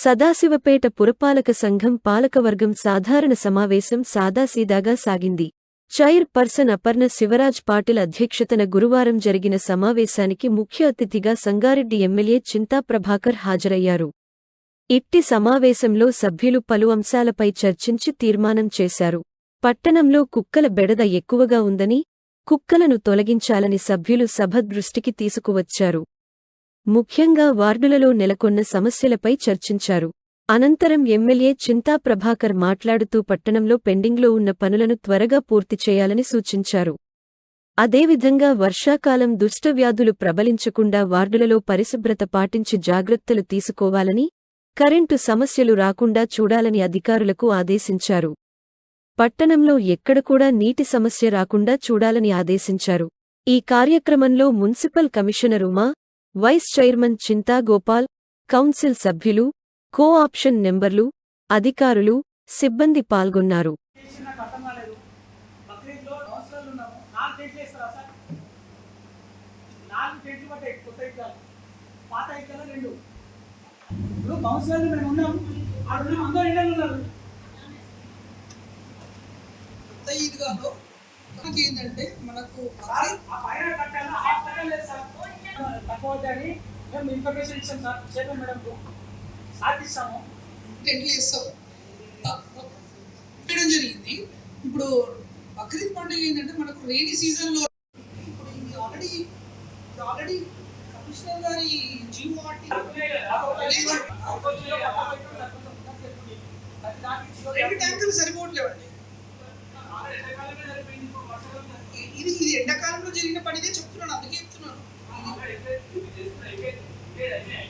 సదాశివపేట పురపాలక సంఘం పాలకవర్గం సాధారణ సమావేశం సాదాసీదాగా సాగింది. చైర్ పర్సన్ అపర్ణ శివరాజ్ పాటిల్ అధ్యక్షతన గురువారం జరిగిన సమావేశానికి ముఖ్య అతిథిగా సంగారెడ్డి ఎమ్మెల్యే చింతా ప్రభాకర్ హాజరయ్యారు. ఇట్టి సమావేశంలో సభ్యులు పలు అంశాలపై చర్చించి తీర్మానం చేశారు. పట్టణంలో కుక్కల బెడద ఎక్కువగా ఉందని కుక్కలను తొలగించాలని సభ్యులు సభ దృష్టికి తీసుకువచ్చారు. ముఖ్యంగా వార్డులలో నెలకొన్న సమస్యలపై చర్చించారు. అనంతరం ఎమ్మెల్యే చింతా ప్రభాకర్ మాట్లాడుతూ పట్టణంలో పెండింగ్లో ఉన్న పనులను త్వరగా పూర్తి చేయాలని సూచించారు. అదేవిధంగా వర్షాకాలం దుష్టవ్యాధులు ప్రబలించకుండా వార్డులలో పరిశుభ్రత పాటించి జాగ్రత్తలు తీసుకోవాలని కరెంటు సమస్యలు రాకుండా చూడాలని అధికారులకు ఆదేశించారు. పట్టణంలో ఎక్కడ కూడా నీటి సమస్య రాకుండా చూడాలని ఆదేశించారు. ఈ కార్యక్రమంలో municipal commissioner Uma vice chairman Chinta Gopal council సభ్యులు కో ఆప్షన్ నెంబర్లు అధికారులు సిబ్బంది పాల్గొన్నారు. మనకి ఏంటంటే మనకు సార్ ఆ పైన కట్టాలా? హాఫ్ కట్టాలి లేదు సార్. తక్కువ అవుతుందని మేము ఇన్ఫర్మేషన్ ఇచ్చాం సార్. చెప్పాం మేడం. సాధిస్తాము. ఇస్తాము టెంట్లు వేస్తాం పెట్టడం జరిగింది. ఇప్పుడు బక్రీద్ పండుగ ఏంటంటే మనకు రెయినీ సీజన్లో ఇప్పుడు ఇది ఆల్రెడీ ఇది ఆల్రెడీ కమిషనర్ గారి జీవో రెండు ట్యాంకులు సరిపోవట్లేవండి. ఇది ఇది ఎండాకాలంలో జరిగిన పనిదే చెప్తున్నాను అందుకే చెప్తున్నాను.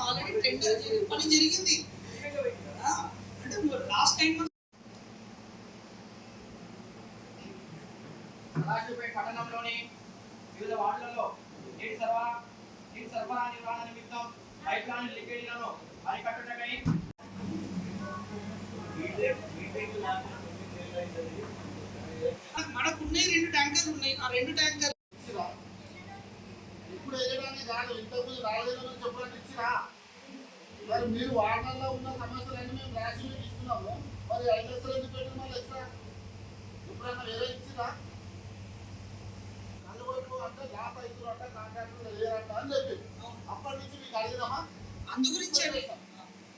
ఆల్రెడీ టెండర్ జరిగి- పని జరిగింది. అంటే లాస్ట్ టైం పట్టణంలోని వివిధ వార్డులలో నీటి సరఫరా నీటి సరఫరా నిర్వహణ నిమిత్తం పైప్ లైన్ లీకేజీలను అరికట్టుటకై మనకు ఉన్నాయి రెండు ట్యాంకర్లు ఉన్నాయి. ఆ రెండు ట్యాంకర్ ఇప్పుడు వేయడానికి కాదు ఇంతకుముందు రాలేదని చెప్పడానికి ఇచ్చిరా మరి మీరు వార్డల్లో ఉన్న సమస్యలన్నీ మేము రాసి మీకు ఇస్తున్నాము. మరి ఐదు లక్షలు ఎందుకు పెట్టిన మళ్ళీ ఎక్స్ట్రా? ఎప్పుడైనా వేరే ఇచ్చిరా? కళ్ళు అంటే లాస్ అవుతున్నట్ట కాంట్రాక్టర్ లేరంట అని చెప్పి. అప్పటి నుంచి మీకు అడిగినామా? అందు గురించే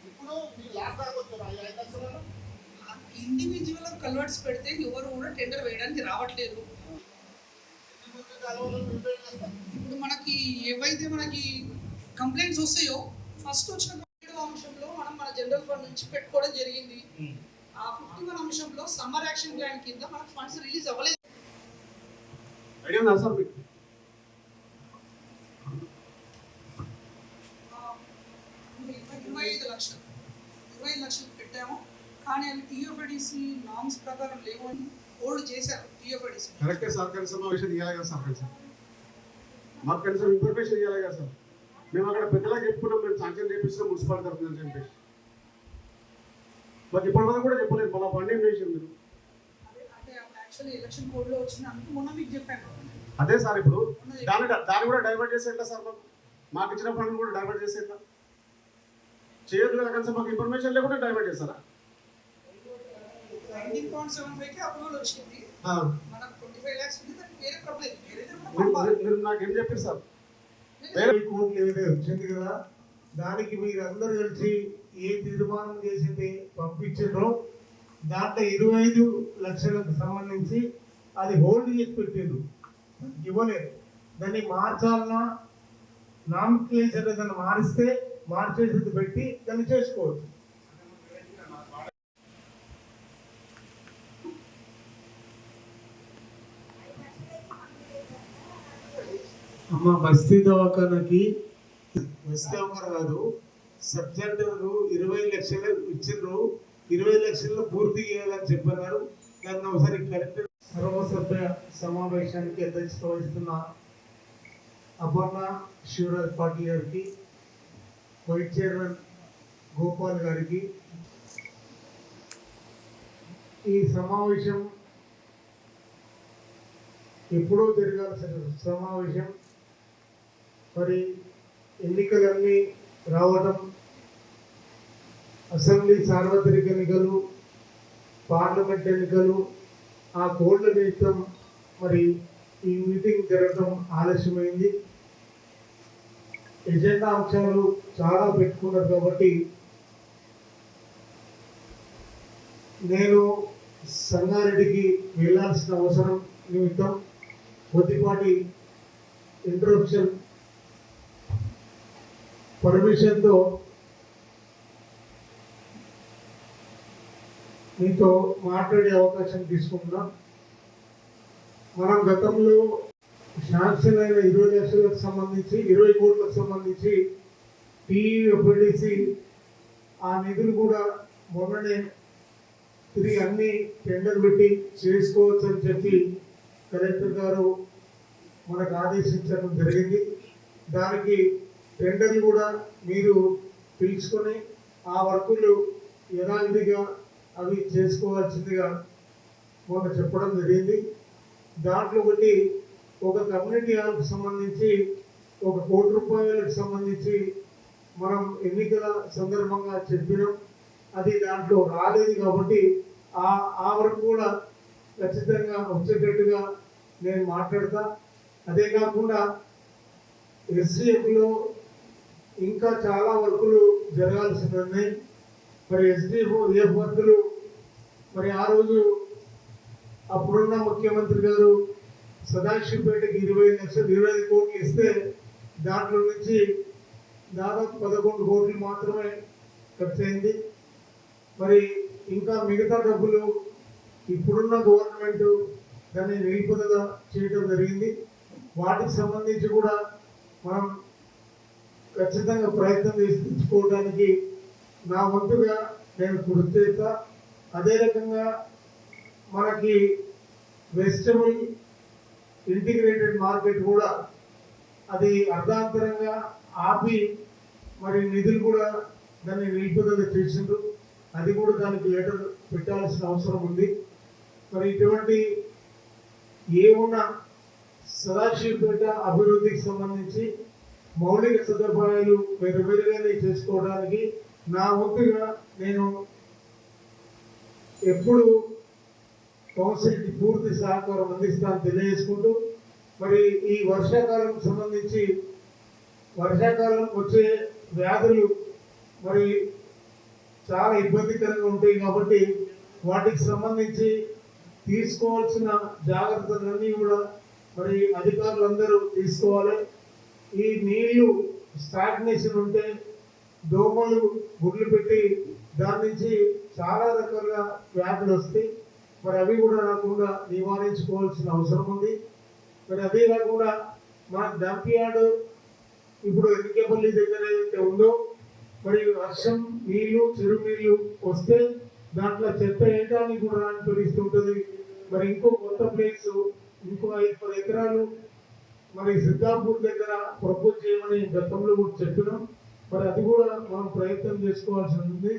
ఇప్పుడు మీకు లాస్ దాకా వచ్చారు ఈ ఐదు లక్షలను ఇండివిజువల్ కన్వర్ట్స్ పెడితే ఎవరు కూడా టెండర్ వేయడానికి రావట్లేదు. ఇప్పుడు మనకి ఏవైతే మనకి కంప్లైంట్స్ వస్తాయో ఫస్ట్ వచ్చిన అంశంలో మనం మన జనరల్ ఫండ్ నుంచి పెట్టుకోవడం జరిగింది. ఆ ఫిఫ్టీ వన్ అంశంలో సమ్మర్ యాక్షన్ ప్లాన్ కింద మనకు ఫండ్స్ రిలీజ్ అవ్వలేదు. ఐడియా ఉందా సార్ మీకు? ఆ, ఇరవై ఐదు లక్షలు. ఇరవై ఐదు లక్షలు పెట్టాము. కానీ అవి టీఎఫ్ఐడిసి నామ్స్ ప్రకారం లేవు అని హోల్డ్ చేశారు టీఎఫ్ఐడిసి కరెక్టే సార్ సమావేశం ఇవ్వాలి కదా సార్ కనీసం మాకు కనీసం ఇన్ఫర్మేషన్ ఇవ్వాలి కదా సార్. మేము అక్కడ పెద్దలకు చెప్పుకున్నాం మేము శాంక్షన్ చేపిస్తున్నాం మున్సిపాలిటీ తరఫున చెప్పేసి. మాకు ఇప్పటి వరకు కూడా చెప్పలేదు మళ్ళీ బండి ఏం చేసింది. మీరు అదే సార్ ఇప్పుడు. దాన్ని దాన్ని కూడా డైవర్ట్ చేసే ఎట్లా సార్ మాకు? మాకు ఇచ్చిన ఫండ్ కూడా డైవర్ట్ చేసే ఎట్లా? చేయదు కదా కనీసం మాకు ఇన్ఫర్మేషన్ లేకుండా డైవర్ట్ చేస్తారా? నైన్టీన్ పాయింట్ సెవెన్ ఫైవ్కి అప్రూవల్ వచ్చింది. ఆ, మనకు ట్వంటీ ఫైవ్ ల్యాక్స్ ఉంది దానికి వేరే ప్రాబ్లం వేరే మీరు- మీరు- మీరు నాకేం చెప్పారు సార్? వేరే కోర్టు ఏదైతే వచ్చింది కదా దానికి మీరు అందరు కలిసి ఏ తీర్మానం చేసింది పంపించారో దాంట్లో ఇరవై ఐదు లక్షలకు సంబంధించి అది హోల్డ్ చేసి పెట్టారు ఇవ్వలేదు. దాన్ని మార్చాలన్నా నామిక్లేచర్ ఏదైనా మారిస్తే మార్చేసి పెట్టి దాన్ని చేసుకోవచ్చు. అమ్మ బస్తీ దవాఖానకి బస్తీ దవాఖాన కాదు. సబ్ ఇరవై లక్షలు ఇచ్చిండ్రు. ఇరవై లక్షల్లో పూర్తి చేయాలని చెప్పన్నారు. దాన్ని ఒకసారి కరెక్ట్ సర్వసభ్య సమావేశానికి అధ్యక్షత వహిస్తున్న అపర్ణ శివరాజ్ పాటిల్ గారికి వైస్ చైర్మన్ గోపాల్ గారికి ఈ సమావేశం ఎప్పుడో జరగాల్సిన సమావేశం మరి ఎన్నికలన్నీ రావడం అసెంబ్లీ సార్వత్రిక ఎన్నికలు పార్లమెంట్ ఎన్నికలు ఆ కోళ్ళ నిమిత్తం మరి ఈ మీటింగ్ జరగడం ఆలస్యమైంది. ఎజెండా అంశాలు చాలా పెట్టుకున్నారు కాబట్టి నేను సంగారెడ్డికి వెళ్ళాల్సిన అవసరం నిమిత్తం. కొద్దిపాటి ఇంటరప్షన్ పర్మిషన్తో మీతో మాట్లాడే అవకాశం తీసుకుంటున్నాం. మనం గతంలో శాంక్షన్ అయిన ఇరవై లక్షలకు సంబంధించి ఇరవై కోట్లకు సంబంధించి టీఎఫ్డిసి ఆ నిధులు కూడా మొన్ననే తిరిగి అన్ని టెండర్ పెట్టి చేసుకోవచ్చు అని చెప్పి కలెక్టర్ గారు మనకు ఆదేశించడం జరిగింది. దానికి టెండర్లు కూడా మీరు పిలుచుకొని ఆ వర్కులు యథావిధిగా అవి చేసుకోవాల్సిందిగా మొన్న చెప్పడం జరిగింది. దాంట్లో ఒకటి ఒక కమ్యూనిటీ హాల్కి సంబంధించి ఒక కోటి రూపాయలకు సంబంధించి మనం ఎన్నికల సందర్భంగా చెప్పినాం. అది దాంట్లో రాలేదు కాబట్టి ఆ ఆ వరకు కూడా ఖచ్చితంగా వచ్చేటట్టుగా నేను మాట్లాడతా. అదే కాకుండా ఎస్సీఎఫ్లో ఇంకా చాలా వర్కులు జరగాల్సి ఉన్నాయి. మరి ఎస్డిఓ ఏఎఫ్ వర్కులు మరి ఆ రోజు అప్పుడున్న ముఖ్యమంత్రి గారు సదాశివపేటకి ఇరవై లక్షలు ఇరవై ఐదు కోట్లు ఇస్తే దాంట్లో నుంచి దాదాపు పదకొండు కోట్లు మాత్రమే ఖర్చు అయింది. మరి ఇంకా మిగతా డబ్బులు ఇప్పుడున్న గవర్నమెంట్ దాన్ని నిలుపుదల చేయడం జరిగింది. వాటికి సంబంధించి కూడా మనం ఖచ్చితంగా ప్రయత్నం చేసి నా వంతుగా నేను కృషి చేస్తా. అదే రకంగా మనకి వెజిటబుల్ ఇంటిగ్రేటెడ్ మార్కెట్ కూడా అది అర్ధాంతరంగా ఆపి మరి నిధులు కూడా దాన్ని నిలుపుదల చేసిండ్రు. అది కూడా దానికి లెటర్ పెట్టాల్సిన అవసరం ఉంది. మరి ఇటువంటి ఏమున్నా సదాశివపేట అభివృద్ధికి సంబంధించి మౌలిక సదుపాయాలు మెరుగైన చేసుకోవడానికి నా వంతుగా నేను ఎప్పుడు కౌన్సిల్కి పూర్తి సహకారం అందిస్తాను తెలియజేసుకుంటూ మరి ఈ వర్షాకాలం సంబంధించి వర్షాకాలం వచ్చే వ్యాధులు మరి చాలా ఇబ్బందికరంగా ఉంటాయి కాబట్టి వాటికి సంబంధించి తీసుకోవాల్సిన జాగ్రత్తలన్నీ కూడా మరి అధికారులందరూ తీసుకోవాలి. ఈ నీళ్ళు స్టాగ్నేషన్ ఉంటే దోమలు గుడ్లు పెట్టి దాని నుంచి చాలా రకాలుగా వ్యాధులు వస్తాయి. మరి అవి కూడా రాకుండా నివారించుకోవాల్సిన అవసరం ఉంది. మరి అదే కాకుండా మన డంప్ యార్డ్ ఇప్పుడు ఎన్నికపల్లి దగ్గర ఏదైతే ఉందో మరి వర్షం నీళ్ళు చెరువు నీళ్ళు వస్తే దాంట్లో చెత్త వేయడానికి కూడా రాని పరిస్థితి ఉంటుంది. మరి ఇంకో కొత్త ప్లేస్ ఇంకో ఐదు పది ఎకరాలు మరి సిద్ధాపూర్ దగ్గర ప్రపోజ్ చేయమని గతంలో కూడా చెప్పినాం. మరి అది కూడా మనం ప్రయత్నం చేసుకోవాల్సి ఉంది.